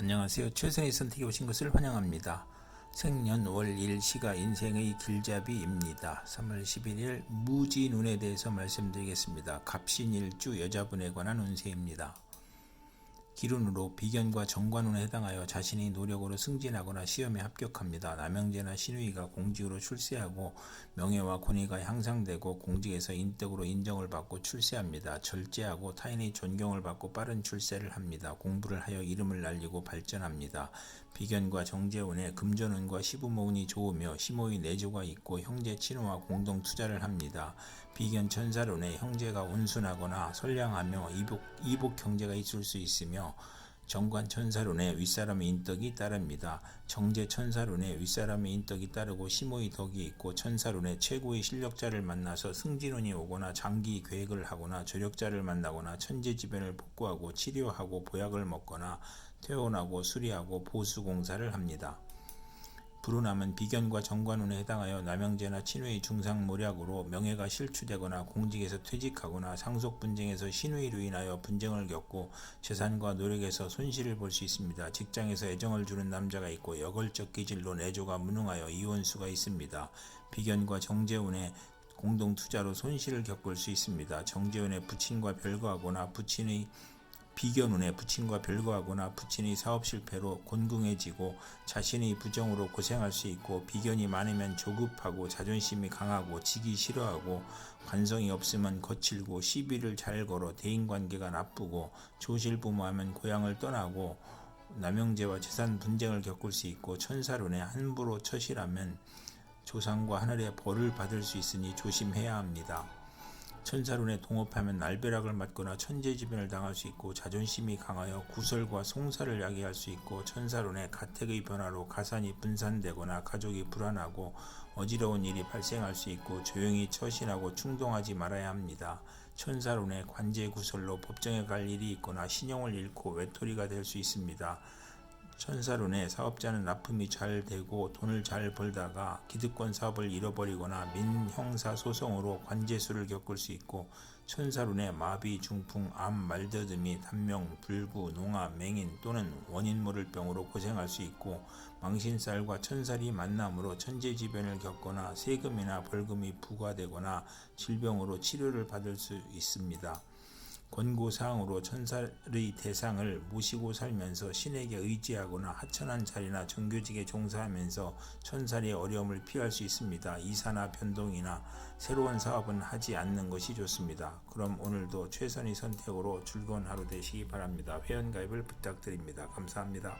안녕하세요. 최선의 선택에 오신 것을 환영합니다. 생년월일 시가 인생의 길잡이입니다. 3월 11일 무지눈에 대해서 말씀드리겠습니다. 갑신일주 여자분에 관한 운세입니다. 기운으로 비견과 정관운에 해당하여 자신의 노력으로 승진하거나 시험에 합격합니다. 남영제나 신우이가 공직으로 출세하고 명예와 권위가 향상되고 공직에서 인덕으로 인정을 받고 출세합니다. 절제하고 타인의 존경을 받고 빠른 출세를 합니다. 공부를 하여 이름을 날리고 발전합니다. 비견과 정재운에 금전운과 시부모운이 좋으며 시모의 내조가 있고 형제 친호와 공동 투자를 합니다. 비견 천사론에 형제가 온순하거나 선량하며 이복, 이복 형제가 있을 수 있으며 정관 천사론에 윗사람의 인덕이 따릅니다. 정제 천사론에 윗사람의 인덕이 따르고 시모의 덕이 있고 천사론에 최고의 실력자를 만나서 승진운이 오거나 장기 계획을 하거나 조력자를 만나거나 천재지변을 복구하고 치료하고 보약을 먹거나 퇴원하고 수리하고 보수공사를 합니다. 불운함은 비견과 정관운에 해당하여 남영제나 친후의 중상모략으로 명예가 실추되거나 공직에서 퇴직하거나 상속 분쟁에서 신우이로 인하여 분쟁을 겪고 재산과 노력에서 손실을 볼 수 있습니다. 직장에서 애정을 주는 남자가 있고 여걸적 기질로 내조가 무능하여 이혼수가 있습니다. 비견과 정재운에 공동 투자로 손실을 겪을 수 있습니다. 정재운의 부친과 별거하거나 부친의 비견운에 부친과 별거하거나 부친의 사업 실패로 곤궁해지고 자신의 부정으로 고생할 수 있고 비견이 많으면 조급하고 자존심이 강하고 지기 싫어하고 관성이 없으면 거칠고 시비를 잘 걸어 대인관계가 나쁘고 조실부모하면 고향을 떠나고 남영제와 재산 분쟁을 겪을 수 있고 천사론에 함부로 처실하면 조상과 하늘의 벌을 받을 수 있으니 조심해야 합니다. 천사론에 동업하면 날벼락을 맞거나 천재지변을 당할 수 있고 자존심이 강하여 구설과 송사를 야기할 수 있고 천사론에 가택의 변화로 가산이 분산되거나 가족이 불안하고 어지러운 일이 발생할 수 있고 조용히 처신하고 충동하지 말아야 합니다. 천사론에 관제 구설로 법정에 갈 일이 있거나 신용을 잃고 외톨이가 될 수 있습니다. 천사론에 사업자는 납품이 잘 되고 돈을 잘 벌다가 기득권 사업을 잃어버리거나 민형사 소송으로 관제수를 겪을 수 있고 천사론에 마비, 중풍, 암, 말더듬이, 단명, 불구, 농화, 맹인 또는 원인 모를 병으로 고생할 수 있고 망신살과 천살이 만남으로 천재지변을 겪거나 세금이나 벌금이 부과되거나 질병으로 치료를 받을 수 있습니다. 권고사항으로 천사의 대상을 모시고 살면서 신에게 의지하거나 하천한 자리나 정교직에 종사하면서 천사의 어려움을 피할 수 있습니다. 이사나 변동이나 새로운 사업은 하지 않는 것이 좋습니다. 그럼 오늘도 최선의 선택으로 즐거운 하루 되시기 바랍니다. 회원가입을 부탁드립니다. 감사합니다.